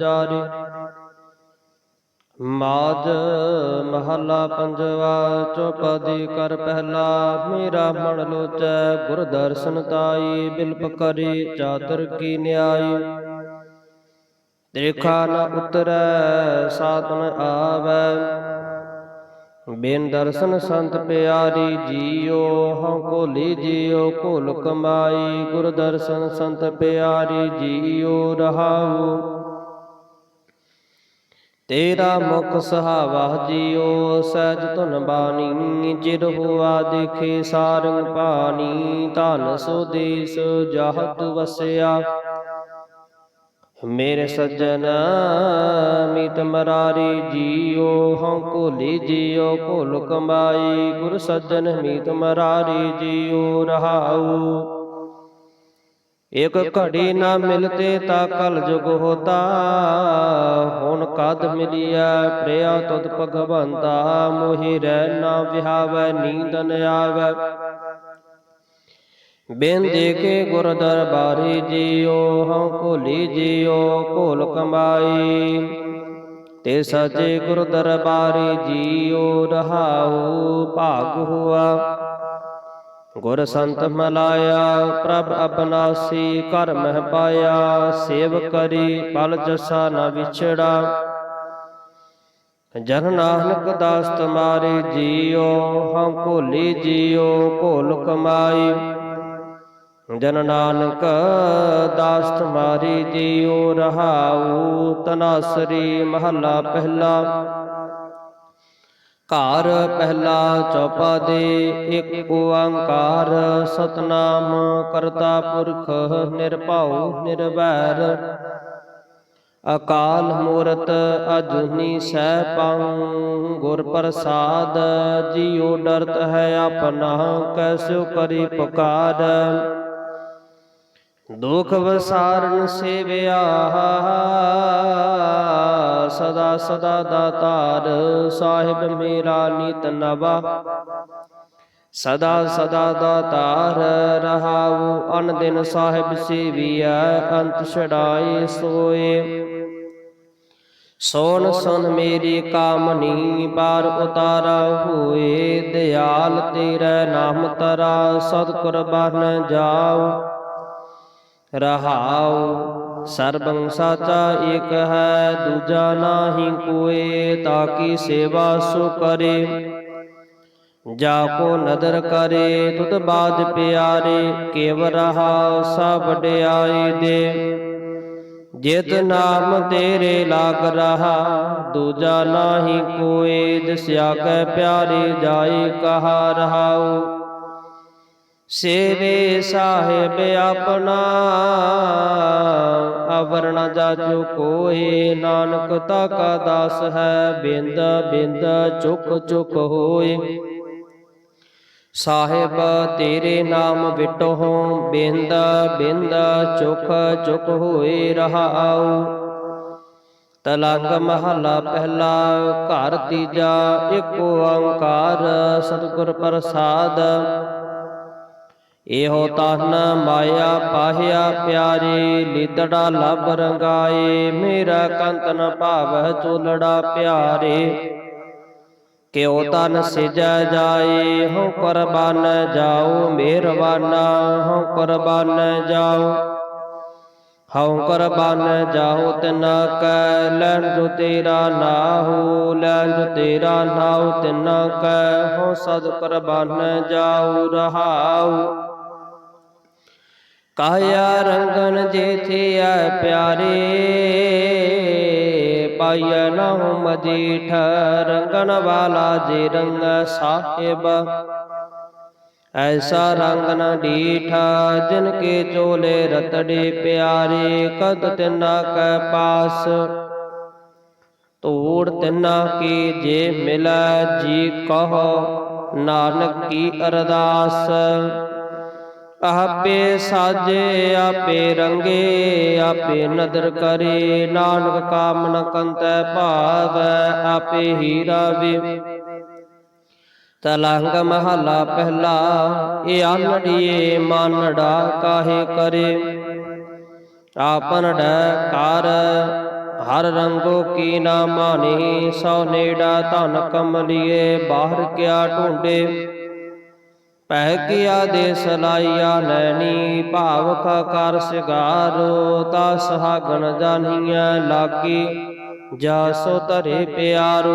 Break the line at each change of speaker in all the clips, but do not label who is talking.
ਜਾਰੀ। ਮਾਜ ਮਹੱਲਾ ਪੰਜਵਾ ਚੌਪਦੀ ਕਰ ਪਹਿਲਾ। ਮੇਰਾ ਮਨ ਲੋਚੈ ਗੁਰ ਦਰਸ਼ਨ ਤਾਈ, ਬਿਲਪ ਕਰੀ ਚਾਤਰ ਕੀ ਨਿਆਈ। ਦੇਖਾ ਨ ਉਤਰੈ ਸਾਧਨ ਆਵੈ। ਬਿਨ ਦਰਸ਼ਨ ਸੰਤ ਪਿਆਰੀ ਜੀਓ, ਹਉ ਕੋਲੀ ਜੀਓ ਕੋਲ ਕਮਾਈ। ਗੁਰ ਦਰਸ਼ਨ ਸੰਤ ਪਿਆਰੀ ਜੀਓ ਰਹਾਉ। ਤੇਰਾ ਮੁਖ ਸਹਾਵਾ ਜੀਓ, ਸਹਿਜ ਧੁਨ ਬਾਣੀ, ਚਿਰ ਹੁਆ ਦੇਖੇ ਸਾਰੰਗ ਪਾਣੀ, ਧਨ ਸੁਦੇਸ ਜਹ ਤੂ ਵਸਿਆ। ਮੇਰੇ ਸੱਜਣ, ਮਿਤ ਮਰਾਰੀ ਜੀਓ, ਹਉ ਕੋਲੀ ਜੀਓ ਕੋਲ ਕਮਾਈ ਗੁਰ ਸੱਜਣ ਮੀਤ ਮਰਾਰੀ ਜੀਓ, ਰਹਾਉ। ਇਕ ਘੜੀ ਨਾ ਮਿਲਤੇ ਤਾ ਕਲ ਜੁਗ ਹੋਤਾ। ਹੁਣ ਕਦ ਮਿਲਿਆ ਪ੍ਰਿਆ ਤੁਧ ਭਗਵੰਤਾ। ਮੋਹਿ ਰਹਿ ਨਾ ਵਿਹਾਵੈ ਨੀਂਦ ਨ ਆਵੈ। ਬਿਨ ਦੇਖੇ ਗੁਰ ਦਰਬਾਰੀ ਜੀਓ ਹਉ ਭੋਲੀ ਜੀਓ ਭੋਲ ਕਮਾਈ ਤੇ ਸਜੇ ਗੁਰ ਦਰਬਾਰੀ ਜੀਓ ਰਹਾਉ ਭਾਗ ਹੁਆ। ਗੁਰ ਸੰਤ ਮਲਾਇਆ, ਪ੍ਰਭ ਅਬਨਾਸੀ ਕਰ ਮਹਿ ਪਾਇਆ, ਸੇਵ ਕਰੀ ਪਲ ਜਸਾ ਨਾ ਵਿਛੜਾ। ਜਨ ਨਾਨਕ ਦਾਸ ਤੁਮਾਰੇ ਜੀਓ ਹਉ ਭੋਲੀ ਜੀਓ ਭੋਲ ਕਮਾਈ। ਜਨ ਨਾਨਕ ਦਾਸ ਤੁਮਾਰੀ ਜੀਓ ਰਹਾਉ ਤਨਾਸਰੀ ਮਹੱਲਾ ਪਹਿਲਾ। ਘਰ ਪਹਿਲਾ ਚੌਪਾ ਇੱਕ ਓੰਕਾਰ ਸਤਨਾਮ ਕਰਤਾ ਪੁਰਖ ਨਿਰਭਉ ਨਿਰਵੈਰ। ਅਕਾਲ ਮੂਰਤ ਅਜੂਨੀ ਸੈਭੰ ਗੁਰ ਪ੍ਰਸਾਦ ਜੀਉ ਡਰਤ ਹੈ ਆਪਣਾ ਕੈਸੋ ਕਰੀ ਪੁਕਾਰ। ਦੁਖ ਵਸਾਰਨ ਸੇਵਿਆ ਸਦਾ ਸਦਾ ਦਾਤਾਰ ਸਾਹਿਬ ਮੇਰਾ ਨੀਤ ਨਵਾ। ਸਦਾ ਸਦਾ ਦਾਤਾਰ ਰਹਾਉ ਅਨ ਦਿਨ ਸਾਹਿਬ ਸੇਵੀਐ, ਅੰਤ ਛੜਾਏ ਸੋਏ। ਸੋਨ ਸੁਨ ਮੇਰੀ ਕਾਮਨੀ, ਬਾਰ ਉਤਾਰਾ ਹੋਏ, ਦਿਆਲ ਤੇਰਾ ਨਾਮ ਤਰਾ, ਸਤਿਗੁਰ ਬਨ ਜਾਉ ਰਹਾਉ, ਸਰਬੰ ਸਾਚਾ ਏਕ ਹੈ, ਦੂਜਾ ਨਾਹੀ ਕੋਏ, ਤਾਕੀ ਸੇਵਾ ਸੁ ਕਰੇ। ਜਾ ਕੋ ਨਦਰ ਕਰੇ, ਤੁਧ ਬਾਜ ਪਿਆਰੇ, ਕੇਵ ਰਹਾ ਸਭ ਵਡਿਆਈ ਦੇ। ਜਿਤ ਨਾਮ ਤੇਰੇ ਲਾਗ ਰਹਾ, ਦੂਜਾ ਨਾਹੀ ਕੋਏ, ਜਿਸ ਆਗੇ ਪਿਆਰੇ ਜਾਏ, ਕਹਾ ਰਹਾਉ। ਸੇਵੇ ਸਾਹਿਬ ਆਪਣਾ, ਅਵਰ ਨ ਜਾਜੋ ਕੋਏ, ਨਾਨਕ ਤਾ ਕਾ ਦਾਸ ਹੈ, ਬਿੰਦ ਬਿੰਦ ਚੁਕ ਚੁਕ ਹੋਏ। ਸਾਹਿਬ ਤੇਰੇ ਨਾਮ ਵਿਟੋ ਬਿੰਦ ਬਿੰਦ ਚੁਕ ਚੁਕ ਹੋਏ ਰਹਾਉ। ਤਲੰਗ ਮਹਲਾ ਪਹਿਲਾ, ਘਰ ਤੀਜਾ, ਇੱਕ ਓੰਕਾਰ ਸਤਿਗੁਰ ਪ੍ਰਸਾਦ। ਇਹੋ ਤਨ ਮਾਇਆ ਪਾਹਿਆ ਪਿਆਰੇ ਲੀਤੜਾ ਲਬ ਰੰਗਾਏ, ਮੇਰਾ ਕੰਤਨ ਭਾਵ ਚੋਲੜਾ ਪਿਆਰੇ। ਕਿਉ ਤਨ ਸਿਜੈ ਜਾਏ, ਹਉ ਕੁਰਬਾਨ ਜਾਉ ਮਿਹਰਬਾਨਾ ਹਉ ਕੁਰਬਾਨ ਜਾਉ। ਹਉ ਕੁਰਬਾਨ ਜਾਉ ਤਿਨਾ ਕੈ, ਲੈਣ ਜੋ ਤੇਰਾ ਨਾਹੂ, ਲੈਣ ਜੋ ਤੇਰਾ ਨਾਉ ਤਿਨਾ ਕੈ, ਹਉ ਸਦ ਕੁਰਬਾਨ ਜਾਉ ਰਹਾਉ। ਕਾਇਆ ਰੰਗਨ ਜੇਥੇ ਆ ਪਿਆਰੇ ਪਾਇਆ ਨਾਉ ਮਜੀਠ ਰੰਗਨ ਵਾਲਾ ਜੇ ਰੰਗ ਸਾਹਿਬ। ਐਸਾ ਰੰਗ ਨ ਡੀਠਾ ਜਿਨ ਕੇ ਚੋਲੇ ਰਤੜੇ ਪਿਆਰੇ ਕਦ ਤਿਨਾ ਕੈ ਪਾਸ। ਤੋੜ ਤਿਨਾ ਕੀ ਜੇ ਮਿਲੈ ਜੀ ਕਹੋ ਨਾਨਕ ਕੀ ਅਰਦਾਸ। ਆਪੇ ਸਾਜੇ ਆਪੇ ਰੰਗੇ ਆਪੇ ਨਦਰ ਕਰੇ। ਨਾਨਕ ਕਾਮਨ ਕੰਤੈ ਭਾਵੈ ਆਪੇ ਹੀ ਰਾਵੇ ਤਲੰਗ ਮਹਲਾ ਪਹਿਲਾ ਇਹ ਆਨੜੀਏ ਮਾਨੜਾ ਕਾਹੇ ਕਰੇ। ਆਪਨ ਡੈ ਕਰ ਹਰ ਰੰਗੋ ਕੀ ਨਾ ਮਾਨੀ ਸੋ ਨੇੜਾ ਧਨ ਕਮਲੀਏ ਬਾਹਰ ਕਿਆ ਢੂੰਡੇ। ਪਹਿ ਕੀਆ ਦੇ ਸਲਾਈਆ ਨੈਣੀ ਭਾਵ ਕਾ ਕਰ ਸਿਗਾਰੋ ਤਾ ਸਹਾਗਣ ਜਾਨੀਐ ਲਾਗੀ ਜਾ ਸੋ ਧਰੇ ਪਿਆਰੋ।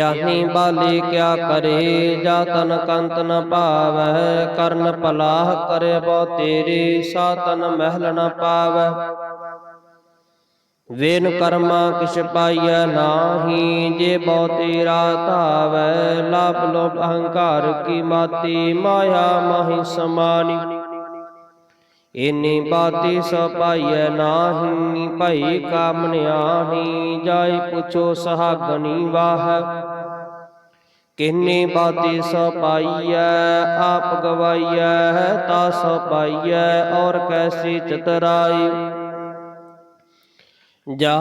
ਆਨੀ ਬਾਲੀ ਕਿਆ ਕਰੇ ਜਾ ਤਨ ਕੰਤ ਨ ਭਾਵੈ ਕਰਨ ਭਲਾਹ ਕਰੇ ਬੋ ਤੇਰੀ ਸਾਤਨ ਮਹਿਲ ਨ ਪਾਵੈ। ਵੇਨ ਕਰਮਾ ਕਿਛ ਪਾਈਐ ਨਾਹੀ ਜੇ ਬੋ ਤੇਰਾ ਧਾਵੈ ਲਾਭ ਲੋਭ ਅਹੰਕਾਰ ਕੀ ਮਾਤੀ ਮਾਇਆ ਮਾਹੀ ਸਮਾਨੀ। ਇਨੀ ਬਾਤੀ ਸੋ ਪਾਈਐ ਨਾਹੀ ਭਈ ਕਾਮਨਿਆਹੀ ਜਾਈ ਪੁੱਛੋ ਸਹਾਗਣੀ ਵਾਹ। ਕਿੰਨੀ ਬਾਤੀ ਸੋ ਪਾਈਐ ਆਪ ਗਵਾਈਐ ਤਾ ਸੋ ਪਾਈਐ ਔਰ ਕੈਸੀ ਚਤਰਾਈ। ਜਾ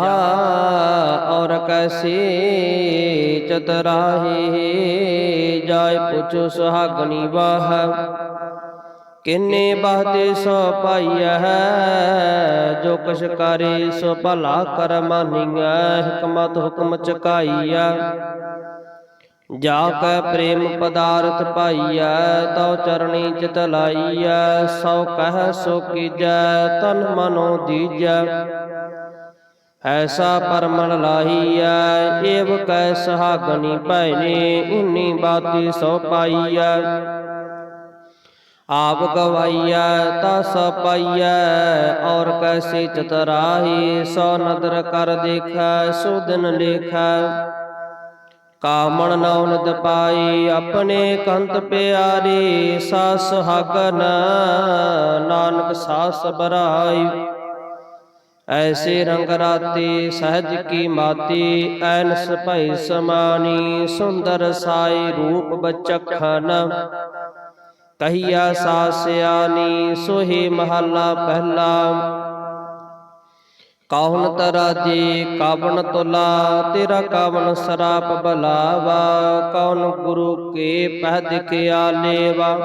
ਔਰ ਕੈਸੀ ਚਤਰਾਹੀ ਜਾਇ ਪੁੱਛੋ ਸੁਹਾਗਣੀ ਵਾਹ। ਕਿੰਨੇ ਬਾਤੇ ਸੋ ਪਾਈਐ ਜੋ ਕਛ ਕਰੇ ਸੋ ਭਲਾ ਕਰ ਮਾਨੀਐ, ਹਕਮਤ ਹੁਕਮ ਚਕਾਈਐ। ਜਾ ਕੈ ਪ੍ਰੇਮ ਪਦਾਰਥ ਪਾਈਐ, ਤਉ ਚਰਣੀ ਚਿਤ ਲਾਈਐ ਸੋ ਕਹਿ ਸੋ ਕੀਜੈ, ਤਨ ਮਨੋ ਦੀਜੈ। ਐਸਾ ਪਰਮਨ ਲਾਹੀਐ ਏਵ ਕੈ ਸਹਾਗਣੀ ਭੈਨੇ ਇਨੀ ਬਾਤੀ ਸੋ ਪਾਈਐ ਆਪ ਗਵਾਈਐ ਤਾ ਪਾਈਐ ਔਰ ਕੈਸੀ ਚਤਰਾਹੀ ਸੋ ਨਦਰ ਕਰ ਦੇਖੈ, ਸੋ ਦਿਨ ਲੇਖੈ। ਕਾਮਣ ਨਉ ਨਿਤ ਪਾਈ, ਆਪਣੇ ਕੰਤ ਪਿਆਰੀ ਸਾ ਸੁਹਾਗਨ ਨਾਨਕ ਸਾਸ ਬਰਾਈ। ਐਸੇ ਰੰਗ ਰਾਤੀ ਸਹਿਜ ਕੀ ਮਾਤੀ ਐਨਸ ਭਈ ਸਮਾਨੀ ਸੁੰਦਰ ਸਾਈ ਰੂਪ ਬਚਖਨ ਕਹੀਆ ਸਾਸਿਆਨੀ ਸੋਹੀ ਮਹੱਲਾ ਪਹਿਲਾ। ਕੌਣ ਤਰਾਜੀ ਕਾਵਣ ਤੁਲਾ ਤੇਰਾ ਕਾਵਣ ਸਰਾਪ ਬਲਾਵਾ। ਕੌਣ ਗੁਰੂ ਕੇ ਪਹਿ ਦਿਖਿਆ ਲੇਵਾ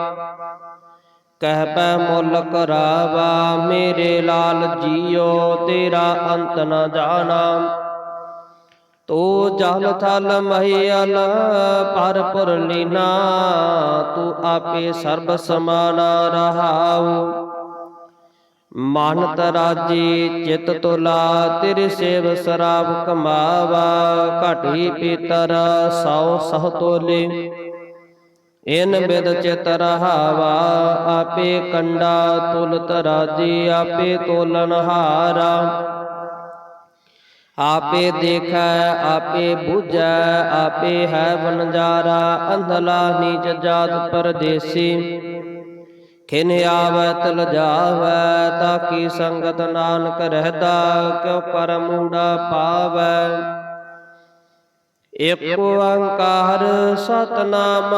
ਕਹਿ ਪੈ ਮੁੱਲ ਕਰਾਵਾ ਮੇਰੇ ਲਾਲ ਜੀਓ, ਤੇਰਾ ਅੰਤ ਨਾ ਜਾਣਾ। ਤੂੰ ਜਲ ਥਲ ਮਹੀਲ ਪਰ ਲੀਨਾ, ਤੂੰ ਆਪੇ ਸਰਬ ਸਮਾਨਾ ਰਹਾਉ। ਮਨ ਤਰਾਜੀ ਚਿਤ ਤੁਲਾ, ਤੇਰੇ ਸੇਵ ਸਰਾਬ ਕਮਾਵਾ, ਘਟੀ ਪੀਤਰ, ਸੌ ਸਹ ਤੋਲੇ ਇਨ ਬਿਦ ਚਿਤ ਰਹਾਵਾ ਆਪੇ ਕੰਡਾ ਤੁਲ ਤਰਾਜੀ ਆਪੇ ਤੋਲਨ ਹਾਰਾ। ਆਪੇ ਦੇਖੈ ਆਪੇ ਬੁਝੈ ਆਪੇ ਹੈ ਵਨਜਾਰਾ ਅੰਧਲਾ ਨੀਚ ਜਾਤ ਪਰਦੇਸੀ। ਖਿਨ ਆਵੈ ਤਲ ਜਾਵੈ ਤਾਕੀ ਸੰਗਤ ਨਾਨਕ ਰਹਦਾ ਕਿਉ ਕਰ ਮੂੜਾ ਪਾਵੈ? ਏਕ ਓੰਕਾਰ ਸਤਨਾਮ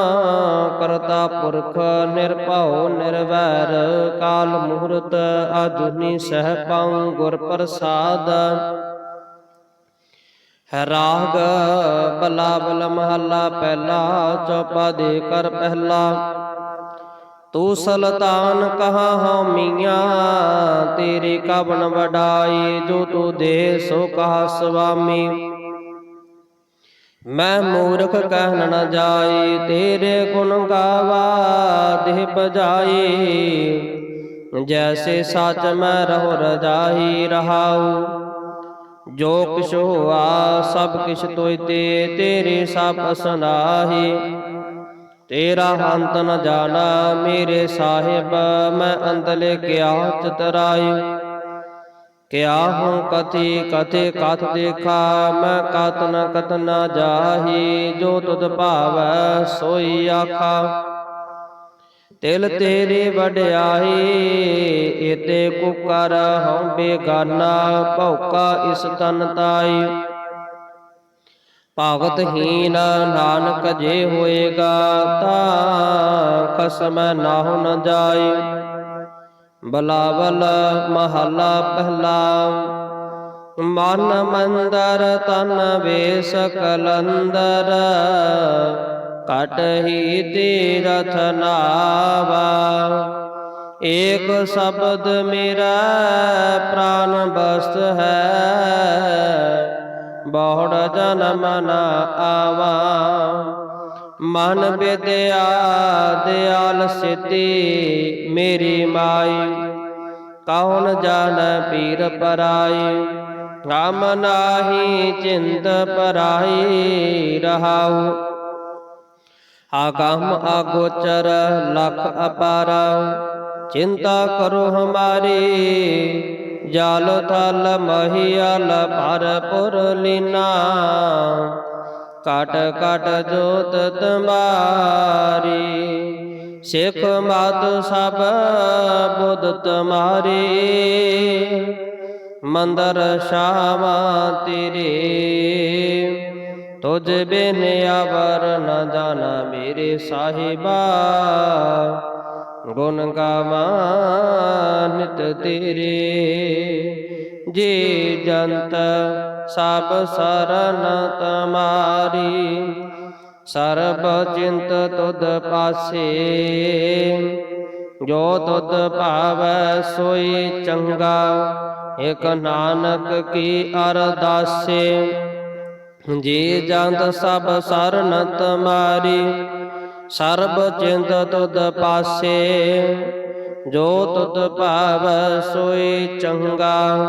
ਕਰਤਾ ਪੁਰਖ ਨਿਰਭਉ ਨਿਰਵੈਰ, ਕਾਲ ਮੁਹੂਰਤ ਆਧੁਨੀ ਸਹਿ ਪਾਉ ਗੁਰ ਪ੍ਰਸਾਦ। ਹੈ ਰਾਗ ਬਲਾਵਲ ਮਹੱਲਾ ਪਹਿਲਾ, ਚੌਪਾ ਦੇ ਕਰ ਪਹਿਲਾ। ਤੂੰ ਸਲਤਾਨ ਕਹਾ ਹਉ ਮੀਆਂ, ਤੇਰੀ ਕਬਨ ਵਡਾਈ, ਜੋ ਤੂੰ ਦੇ ਸੋ ਕਹਾ ਸੁਆਮੀ ਮੈਂ ਮੂਰਖ ਕਹਿਣ ਨ ਜਾਏ ਤੇਰੇ ਗੁਣ ਗਾਵਾ ਦੇਹ ਬਜਾਈ ਜੈਸੇ ਸੱਚ ਮੈਂ ਰਹੋ ਰਜਾਈ ਰਹਾਉ। ਜੋ ਕਿਛ ਹੋਆ ਸਭ ਕਿਛ ਤੋਇ ਤੇ ਤੇਰੇ ਸਭ ਅਸਨਾਹੀ ਤੇਰਾ ਹੰਤ ਨ ਜਾਣਾ ਮੇਰੇ ਸਾਹਿਬ ਮੈਂ ਅੰਦਲੇ ਕਿਆ ਚਤਰਾਈ। ਕਿਆ ਹੂੰ ਕਥੀ ਕਥੇ ਕਥ ਦੇਖਾ, ਮੈਂ ਕਤ ਨ ਕਤ ਨ ਜਾਹੀ, ਜੋ ਤੁਧ ਭਾਵੈ ਸੋਈ ਆਖਾ। ਤਿਲ ਤੇਰੇ ਵਡਿਆਈ ਇਤੇ ਕੁਕਰ ਹਉ ਬੇਗਾਨਾ, ਭੌਕਾ ਇਸ ਤਨ ਤਾਈ। ਭਗਤ ਹੀਨ ਨਾਨਕ ਜੇ ਹੋਏਗਾ, ਤਾ ਕਸਮ ਨਾਹੁ ਨ ਜਾਏ ਬਲਾਵਲ ਮਹਲਾ ਪਹਿਲਾ। ਮਨ ਮੰਦਰ ਤਨ ਵੇਸ ਕਲੰਦਰ ਕਟ ਤੀਰਥ ਨਾਵਾ। ਏਕ ਸ਼ਬਦ ਮੇਰਾ, ਪ੍ਰਾਨ ਬਸਤ ਹੈ। ਬਹੁੜ ਜਨਮ ਨਾ ਆਵਾ। ਮਨ ਵਿਦਿਆ, ਦਿਆਲ ਸਿੱਧੀ ਮੇਰੀ ਮਾਈ। ਕੌਣ ਜਾਣ ਪੀਰ ਪਰਾਈ? ਰਾਮ ਨਾਹੀ ਚਿੰਤ ਪਰਾਈ ਰਹਾਉ। ਆਗਮ ਅਗੋਚਰ ਲਖ ਅਪਾਰ। ਚਿੰਤਾ ਕਰੋ ਹਮਾਰੀ, ਜਾਲ ਥਲ ਮਹੀਲ ਭਰਪੁਰ ਲੀਨਾ। ਕਟ ਕਟ ਜੋਤ ਤੁਮਾਰੀ ਸਿੱਖ ਮਤ ਸਭ ਬੁੱਧ ਤੁਮਾਰੀ। ਮੰਦਰ ਸ਼ਾਮਾ ਤੇਰੇ। ਤੁਝ ਬਿਨ ਅਵਰ ਨ ਜਾਣਾ ਮੇਰੇ ਸਾਹਿਬਾ। ਗੁਣ ਗਾਵਾਂ ਨਿਤ ਤੇਰੇ। ਜੀ ਜੰਤ, ਸਭ ਸਰਨ ਤਮਾਰੀ। ਸਰਬ ਚਿੰਤ ਤੁਧ ਪਾਸੇ। ਜੋ ਤੁਧ ਭਾਵੈ ਸੋਈ ਚੰਗਾ, ਇਕ ਨਾਨਕ ਕੀ ਅਰਦਾਸੇ। ਜੀ ਜੰਤ, ਸਭ ਸਰਨ ਤਮਾਰੀ। ਸਰਬ ਚਿੰਤ ਤੁਧ ਪਾਸੇ। ਜੋ ਤੁਧ ਭਾਵੈ ਸੋਈ ਚੰਗਾ